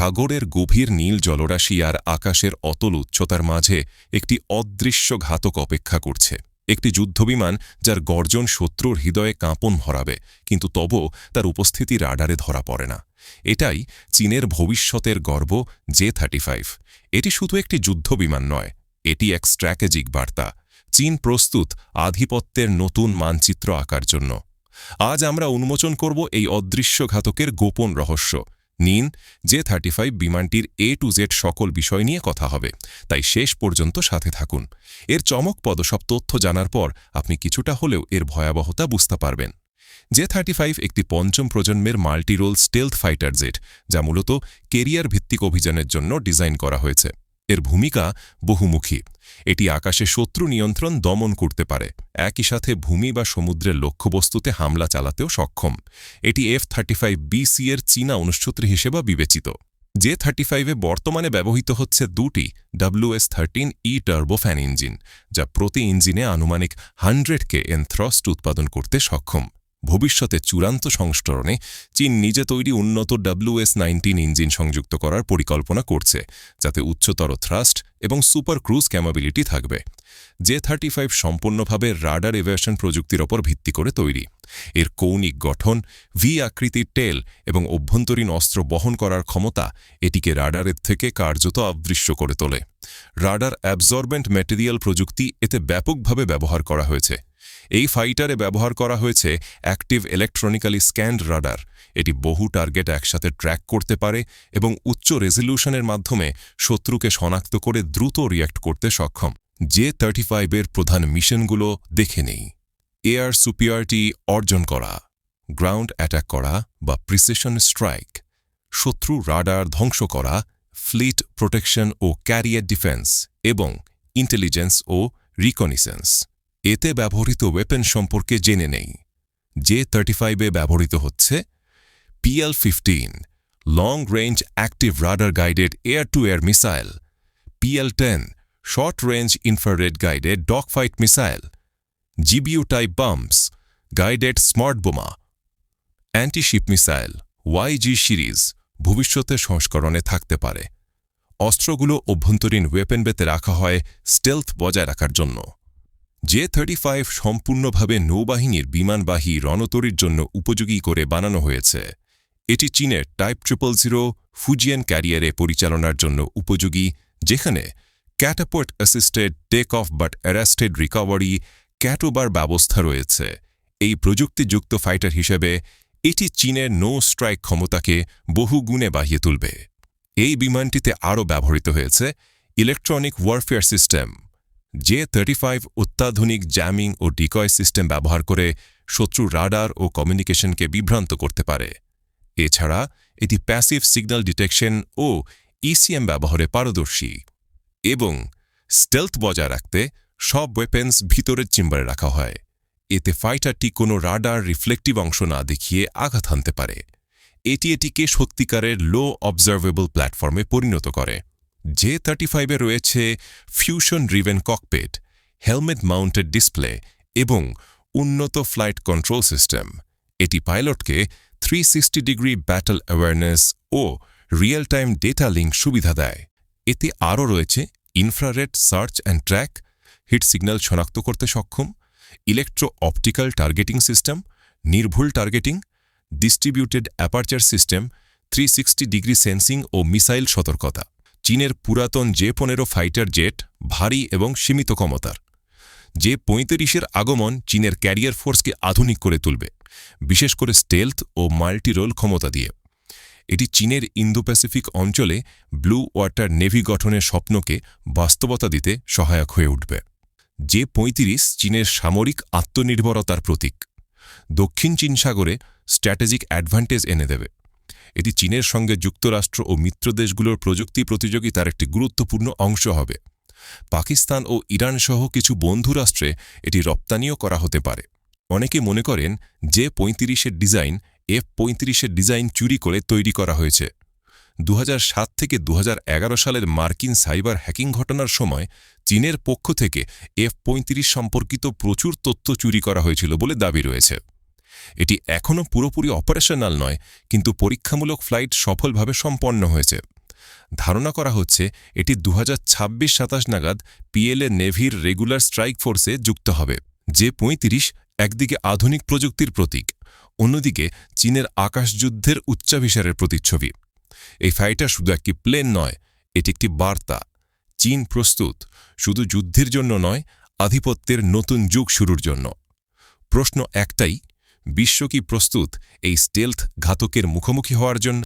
সাগরের গভীর নীল জলরাশি আর আকাশের অতল উচ্চতার মাঝে একটি অদৃশ্য ঘাতক অপেক্ষা করছে। একটি যুদ্ধবিমান যার গর্জন শত্রুর হৃদয়ে কাঁপন ভরাবে, কিন্তু তবু তার উপস্থিতি রাডারে ধরা পড়ে না। এটাই চীনের ভবিষ্যতের গর্ব জে থার্টি এটি শুধু একটি যুদ্ধবিমান নয়, এটি এক স্ট্র্যাটেজিক বার্তা। চীন প্রস্তুত আধিপত্যের নতুন মানচিত্র আঁকার জন্য। আজ আমরা উন্মোচন করব এই অদৃশ্য ঘাতকের গোপন রহস্য। নিন, জে থার্টি ফাইভ বিমানটির এ টু জেড সকল বিষয় নিয়ে কথা হবে। তাই শেষ পর্যন্ত সাথে থাকুন। এর চমকপদ সব তথ্য জানার পর আপনি কিছুটা হলেও এর ভয়াবহতা বুঝতে পারবেন। জে থার্টি ফাইভ একটি পঞ্চম প্রজন্মের মাল্টিরোল স্টেলথ ফাইটার জেট, যা মূলত কেরিয়ার ভিত্তিক অভিযানের জন্য ডিজাইন করা হয়েছে। এর ভূমিকা বহুমুখী। এটি আকাশে শত্রু নিয়ন্ত্রণ দমন করতে পারে। একই সাথে ভূমি বা সমুদ্রের লক্ষ্যবস্তুতে হামলা চালাতেও সক্ষম। এটি এফ থার্টি ফাইভ বিসি এর চীনা অনুচ্ছত্রী হিসেবে বিবেচিত। জে থার্টি ফাইভে বর্তমানে ব্যবহৃত হচ্ছে দুটি WS thirteen E turbofan engine, যা প্রতি ইঞ্জিনে আনুমানিক হান্ড্রেড কে এন থ্রস্ট উৎপাদন করতে সক্ষম। ভবিষ্যতে চূড়ান্ত সংস্করণে চীন নিজে তৈরি উন্নত ডাব্লিউএস নাইনটিন ইঞ্জিন সংযুক্ত করার পরিকল্পনা করছে, যাতে উচ্চতর থ্রাস্ট এবং সুপার ক্রুজ ক্যামাবিলিটি থাকবে। জে থার্টি ফাইভ সম্পূর্ণভাবে রাডার এভিয়েশন প্রযুক্তির ওপর ভিত্তি করে তৈরি। এর কৌণিক গঠন ভি আকৃতির টেল এবং অভ্যন্তরীণ অস্ত্র বহন করার ক্ষমতা এটিকে রাডারের থেকে কার্যত অদৃশ্য করে তোলে। রাডার অ্যাবজর্বেন্ট ম্যাটেরিয়াল প্রযুক্তি এতে ব্যাপকভাবে ব্যবহার করা হয়েছে। এই ফাইটারে ব্যবহার করা হয়েছে অ্যাক্টিভ ইলেকট্রনিক্যালি স্ক্যান্ড রাডার। এটি বহু টার্গেট একসাথে ট্র্যাক করতে পারে এবং উচ্চ রেজলিউশনের মাধ্যমে শত্রুকে শনাক্ত করে দ্রুত রিয়্যাক্ট করতে সক্ষম। জে থার্টি ফাইভের প্রধান মিশনগুলো দেখে নেই। এয়ার সুপিয়ারিটি অর্জন করা, গ্রাউন্ড অ্যাটাক করা বা প্রিসেশন স্ট্রাইক, শত্রু রাডার ধ্বংস করা, ফ্লিট প্রোটেকশন ও ক্যারিয়ার ডিফেন্স এবং ইন্টেলিজেন্স ও রিকনিসেন্স। এতে ব্যবহৃত ওয়েপেন সম্পর্কে জেনে নেই। জে থার্টি ফাইভে ব্যবহৃত হচ্ছে PL fifteen long range active radar guided air to air missile PL ten short range infrared guided dogfight missile GBU type bombs guided smart বোমা অ্যান্টিশিপ মিসাইল ওয়াইজি সিরিজ ভবিষ্যতে সংস্করণে থাকতে পারে। অস্ত্রগুলো অভ্যন্তরীণ ওয়েপেন বেতে রাখা হয় স্টেলথ বজায় রাখার জন্য। জে থার্টি ফাইভ সম্পূর্ণভাবে নৌবাহিনীর বিমানবাহী রণতরীর জন্য উপযোগী করে বানানো হয়েছে। এটি চীনের টাইপ ট্রিপল জিরো ফুজিয়ান ক্যারিয়ারে পরিচালনার জন্য উপযোগী, যেখানে catapult assisted take off but arrested recovery, CATOBAR ব্যবস্থা রয়েছে। এই প্রযুক্তিযুক্ত ফাইটার হিসেবে এটি চীনের নো স্ট্রাইক ক্ষমতাকে বহু গুণে বাহিয়ে তুলবে। এই বিমানটিতে আরও ব্যবহৃত হয়েছে electronic warfare system. J thirty five অত্যাধুনিক জ্যামিং ও ডিকয় সিস্টেম ব্যবহার করে শত্রু রাডার ও কমিউনিকেশনকে বিভ্রান্ত করতে পারে। এছাড়া, এটি প্যাসিভ সিগন্যাল ডিটেকশন ও ইসিএম ব্যবহারে পারদর্শী এবং স্টেলথ বজায় রাখতে সব ওয়েপেন্স ভিতরের চেম্বারে রাখা হয়। এতে ফাইটারটি কোনো রাডার রিফ্লেকটিভ অংশ না দেখিয়ে আঘাত হানতে পারে। এটি এটিকে সত্যিকারের লো অবজারভেবল প্ল্যাটফর্মে পরিণত করে। জে থার্টি ফাইভে রয়েছে fusion driven cockpit helmet mounted display এবং উন্নত ফ্লাইট কন্ট্রোল সিস্টেম এটি পাইলটকে three sixty degree battle awareness ও রিয়েল টাইম ডেটা লিঙ্ক সুবিধা দেয়। এতে আরও রয়েছে infrared search and track heat signal শনাক্ত করতে সক্ষম ইলেকট্রো অপটিক্যাল টার্গেটিং সিস্টেম নির্ভুল targeting distributed aperture system three degree sensing ও মিসাইল সতর্কতা। চীনের পুরাতন জে পনেরো ফাইটার জেট ভারী এবং সীমিত ক্ষমতার। জে পঁয়ত্রিশের আগমন চীনের ক্যারিয়ার ফোর্সকে আধুনিক করে তুলবে, বিশেষ করে স্টেলথ ও মাল্টিরোল ক্ষমতা দিয়ে। এটি চীনের ইন্দো প্যাসিফিক অঞ্চলে ব্লু ওয়াটার নেভি গঠনের স্বপ্নকে বাস্তবতা দিতে সহায়ক হয়ে উঠবে। জে পঁয়ত্রিশ চীনের সামরিক আত্মনির্ভরতার প্রতীক। দক্ষিণ চীন সাগরে স্ট্র্যাটেজিক অ্যাডভান্টেজ এনে দেবে। এটি চীনের সঙ্গে যুক্তরাষ্ট্র ও মিত্রদেশগুলোর প্রযুক্তি প্রতিযোগিতার একটি গুরুত্বপূর্ণ অংশ হবে। পাকিস্তান ও ইরান সহ কিছু বন্ধুরাষ্ট্রে এটি রপ্তানিও করা হতে পারে। অনেকে মনে করেন যে পঁয়ত্রিশের ডিজাইন এফ পঁয়ত্রিশের ডিজাইন চুরি করে তৈরি করা হয়েছে। দু হাজার সাত থেকে দুহাজার এগারো সালের মার্কিন সাইবার হ্যাকিং ঘটনার সময় চীনের পক্ষ থেকে এফ পঁয়ত্রিশ সম্পর্কিত প্রচুর তথ্য চুরি করা হয়েছিল বলে দাবি রয়েছে। এটি এখনও পুরোপুরি অপারেশনাল নয়, কিন্তু পরীক্ষামূলক ফ্লাইট সফলভাবে সম্পন্ন হয়েছে। ধারণা করা হচ্ছে এটি দু হাজার ছাব্বিশ সাতাশ নাগাদ পিএলএ নেভির রেগুলার স্ট্রাইক ফোর্সে যুক্ত হবে, যে পঁয়ত্রিশ একদিকে আধুনিক প্রযুক্তির প্রতীক, অন্যদিকে চীনের আকাশযুদ্ধের উচ্চাভিসারের প্রতিচ্ছবি। এই ফাইটার শুধু একটি প্লেন নয়, এটি একটি বার্তা। চীন প্রস্তুত, শুধু যুদ্ধের জন্য নয়, আধিপত্যের নতুন যুগ শুরুর জন্য। প্রশ্ন একটাই বিশ্ব কি প্রস্তুত এই স্টেলথ ঘাতকের মুখোমুখি হওয়ার জন্য?